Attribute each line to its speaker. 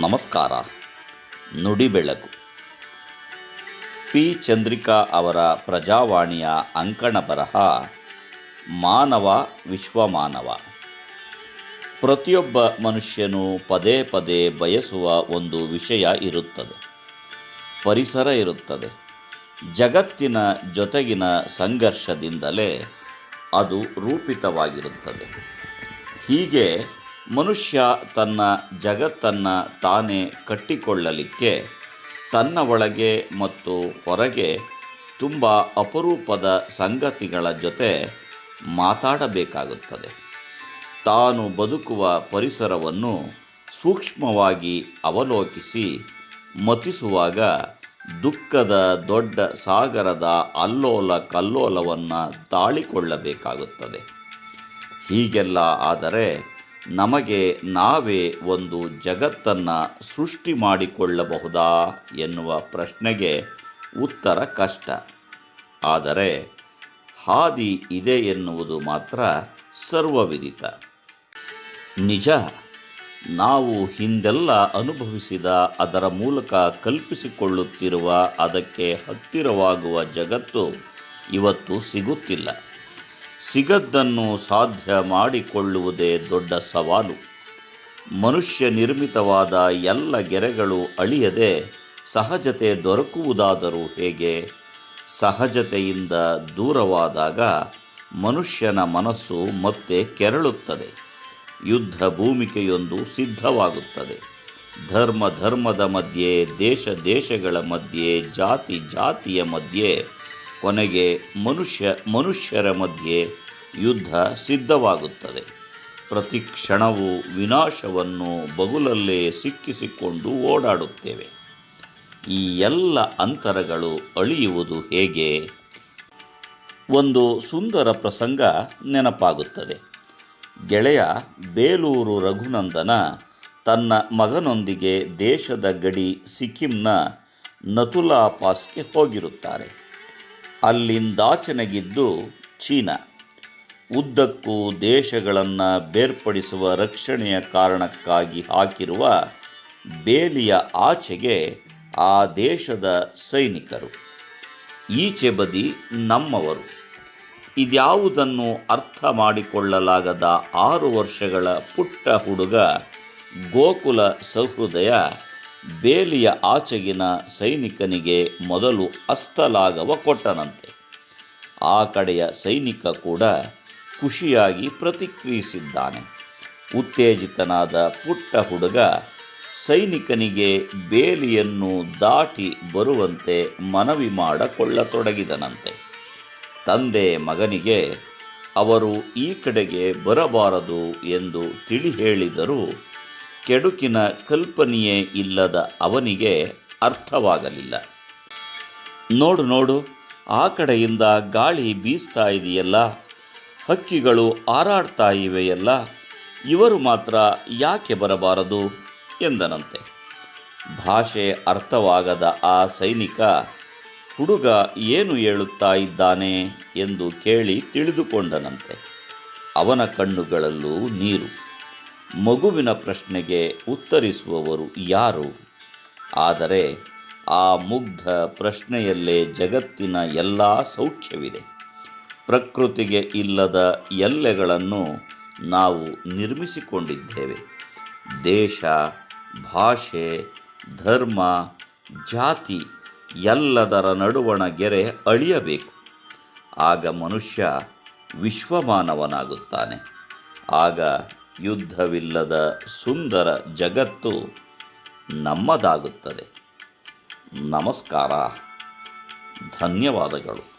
Speaker 1: ನಮಸ್ಕಾರ. ನುಡಿ ಬೆಳಕು ಪಿ. ಚಂದ್ರಿಕಾ ಅವರ ಪ್ರಜಾವಾಣಿಯ ಅಂಕಣ ಬರಹ, ಮಾನವ ವಿಶ್ವಮಾನವ. ಪ್ರತಿಯೊಬ್ಬ ಮನುಷ್ಯನು ಪದೇ ಪದೇ ಬಯಸುವ ಒಂದು ವಿಷಯ ಇರುತ್ತದೆ. ಪರಿಸರ ಇರುತ್ತದೆ. ಜಗತ್ತಿನ ಜೊತೆಗಿನ ಸಂಘರ್ಷದಿಂದಲೇ ಅದು ರೂಪಿತವಾಗಿರುತ್ತದೆ. ಹೀಗೆ ಮನುಷ್ಯ ತನ್ನ ಜಗತ್ತನ್ನು ತಾನೇ ಕಟ್ಟಿಕೊಳ್ಳಲಿಕ್ಕೆ ತನ್ನ ಒಳಗೆ ಮತ್ತು ಹೊರಗೆ ತುಂಬ ಅಪರೂಪದ ಸಂಗತಿಗಳ ಜೊತೆ ಮಾತಾಡಬೇಕಾಗುತ್ತದೆ. ತಾನು ಬದುಕುವ ಪರಿಸರವನ್ನು ಸೂಕ್ಷ್ಮವಾಗಿ ಅವಲೋಕಿಸಿ ಮತಿಸುವಾಗ ದುಃಖದ ದೊಡ್ಡ ಸಾಗರದ ಅಲ್ಲೋಲ ಕಲ್ಲೋಲವನ್ನು ತಾಳಿಕೊಳ್ಳಬೇಕಾಗುತ್ತದೆ. ಹೀಗೆಲ್ಲ ಆದರೆ ನಮಗೆ ನಾವೇ ಒಂದು ಜಗತ್ತನ್ನು ಸೃಷ್ಟಿ ಮಾಡಿಕೊಳ್ಳಬಹುದಾ ಎನ್ನುವ ಪ್ರಶ್ನೆಗೆ ಉತ್ತರ ಕಷ್ಟ. ಆದರೆ ಹಾದಿ ಇದೆ ಎನ್ನುವುದು ಮಾತ್ರ ಸರ್ವವಿದಿತ. ನಿಜ, ನಾವು ಹಿಂದೆಲ್ಲ ಅನುಭವಿಸಿದ ಅದರ ಮೂಲಕ ಕಲ್ಪಿಸಿಕೊಳ್ಳುತ್ತಿರುವ ಅದಕ್ಕೆ ಹತ್ತಿರವಾಗುವ ಜಗತ್ತು ಇವತ್ತು ಸಿಗುತ್ತಿಲ್ಲ. ಸಿಗದ್ದನ್ನು ಸಾಧ್ಯ ಮಾಡಿಕೊಳ್ಳುವುದೇ ದೊಡ್ಡ ಸವಾಲು. ಮನುಷ್ಯ ನಿರ್ಮಿತವಾದ ಎಲ್ಲ ಗೆರೆಗಳು ಅಳಿಯದೆ ಸಹಜತೆ ದೊರಕುವುದಾದರೂ ಹೇಗೆ? ಸಹಜತೆಯಿಂದ ದೂರವಾದಾಗ ಮನುಷ್ಯನ ಮನಸ್ಸು ಮತ್ತೆ ಕೆರಳುತ್ತದೆ. ಯುದ್ಧ ಭೂಮಿಕೆಯೊಂದು ಸಿದ್ಧವಾಗುತ್ತದೆ. ಧರ್ಮ ಧರ್ಮದ ಮಧ್ಯೆ, ದೇಶ ದೇಶಗಳ ಮಧ್ಯೆ, ಜಾತಿ ಜಾತಿಯ ಮಧ್ಯೆ ಕೊನೆಗೆ ಮನುಷ್ಯ, ಮನುಷ್ಯರ ಮಧ್ಯೆ ಯುದ್ಧ ಸಿದ್ಧವಾಗುತ್ತದೆ. ಪ್ರತಿ ಕ್ಷಣವೂ ವಿನಾಶವನ್ನು ಬಗುಲಲ್ಲೇ ಸಿಕ್ಕಿಸಿಕೊಂಡು ಓಡಾಡುತ್ತೇವೆ. ಈ ಎಲ್ಲ ಅಂತರಗಳು ಅಳಿಯುವುದು ಹೇಗೆ? ಒಂದು ಸುಂದರ ಪ್ರಸಂಗ ನೆನಪಾಗುತ್ತದೆ. ಗೆಳೆಯ ಬೇಲೂರು ರಘುನಂದನ ತನ್ನ ಮಗನೊಂದಿಗೆ ದೇಶದ ಗಡಿ ಸಿಕ್ಕಿಂನ ನತುಲಾ ಪಾಸ್ಗೆ ಹೋಗಿರುತ್ತಾರೆ. ಅಲ್ಲಿಂದಾಚೆನಗಿದ್ದು ಚೀನಾ. ಉದ್ದಕ್ಕೂ ದೇಶಗಳನ್ನು ಬೇರ್ಪಡಿಸುವ ರಕ್ಷಣೆಯ ಕಾರಣಕ್ಕಾಗಿ ಹಾಕಿರುವ ಬೇಲಿಯ ಆಚೆಗೆ ಆ ದೇಶದ ಸೈನಿಕರು. ಈಚೆ ಬದಿ ನಮ್ಮವರು. ಇದ್ಯಾವುದನ್ನು ಅರ್ಥ ಮಾಡಿಕೊಳ್ಳಲಾಗದ ಆರು ವರ್ಷಗಳ ಪುಟ್ಟ ಹುಡುಗ ಗೋಕುಲ ಸಹೃದಯ ಬೇಲಿಯ ಆಚೆಗಿನ ಸೈನಿಕನಿಗೆ ಮೊದಲು ಅಸ್ತಲಾಗವ ಕೊಟ್ಟನಂತೆ. ಆ ಕಡೆಯ ಸೈನಿಕ ಕೂಡ ಖುಷಿಯಾಗಿ ಪ್ರತಿಕ್ರಿಯಿಸಿದ್ದಾನೆ. ಉತ್ತೇಜಿತನಾದ ಪುಟ್ಟ ಹುಡುಗ ಸೈನಿಕನಿಗೆ ಬೇಲಿಯನ್ನು ದಾಟಿ ಬರುವಂತೆ ಮನವಿ ಮಾಡಕೊಳ್ಳತೊಡಗಿದನಂತೆ. ತಂದೆ ಮಗನಿಗೆ, ಅವರು ಈ ಕಡೆಗೆ ಬರಬಾರದು ಎಂದು ತಿಳಿ ಹೇಳಿದರೂ ಕೆಡುಕಿನ ಕಲ್ಪನೆಯೇ ಇಲ್ಲದ ಅವನಿಗೆ ಅರ್ಥವಾಗಲಿಲ್ಲ. ನೋಡು ನೋಡು, ಆ ಕಡೆಯಿಂದ ಗಾಳಿ ಬೀಸ್ತಾ ಇದೆಯಲ್ಲ, ಹಕ್ಕಿಗಳು ಹಾರಾಡ್ತಾ ಇವೆಯಲ್ಲ, ಇವರು ಮಾತ್ರ ಯಾಕೆ ಬರಬಾರದು ಎಂದನಂತೆ. ಭಾಷೆ ಅರ್ಥವಾಗದ ಆ ಸೈನಿಕ ಹುಡುಗ ಏನು ಹೇಳುತ್ತಾ ಇದ್ದಾನೆ ಎಂದು ಕೇಳಿ ತಿಳಿದುಕೊಂಡನಂತೆ. ಅವನ ಕಣ್ಣುಗಳಲ್ಲೂ ನೀರು. ಮಗುವಿನ ಪ್ರಶ್ನೆಗೆ ಉತ್ತರಿಸುವವರು ಯಾರು? ಆದರೆ ಆ ಮುಗ್ಧ ಪ್ರಶ್ನೆಯಲ್ಲೇ ಜಗತ್ತಿನ ಎಲ್ಲ ಸೌಖ್ಯವಿದೆ. ಪ್ರಕೃತಿಗೆ ಇಲ್ಲದ ಎಲ್ಲೆಗಳನ್ನು ನಾವು ನಿರ್ಮಿಸಿಕೊಂಡಿದ್ದೇವೆ. ದೇಶ, ಭಾಷೆ, ಧರ್ಮ, ಜಾತಿ ಎಲ್ಲದರ ನಡುವಣ ಗೆರೆ ಅಳಿಯಬೇಕು. ಆಗ ಮನುಷ್ಯ ವಿಶ್ವಮಾನವನಾಗುತ್ತಾನೆ. ಆಗ ಯುದ್ಧವಿಲ್ಲದ ಸುಂದರ ಜಗತ್ತು ನಮ್ಮದಾಗುತ್ತದೆ. ನಮಸ್ಕಾರ. ಧನ್ಯವಾದಗಳು.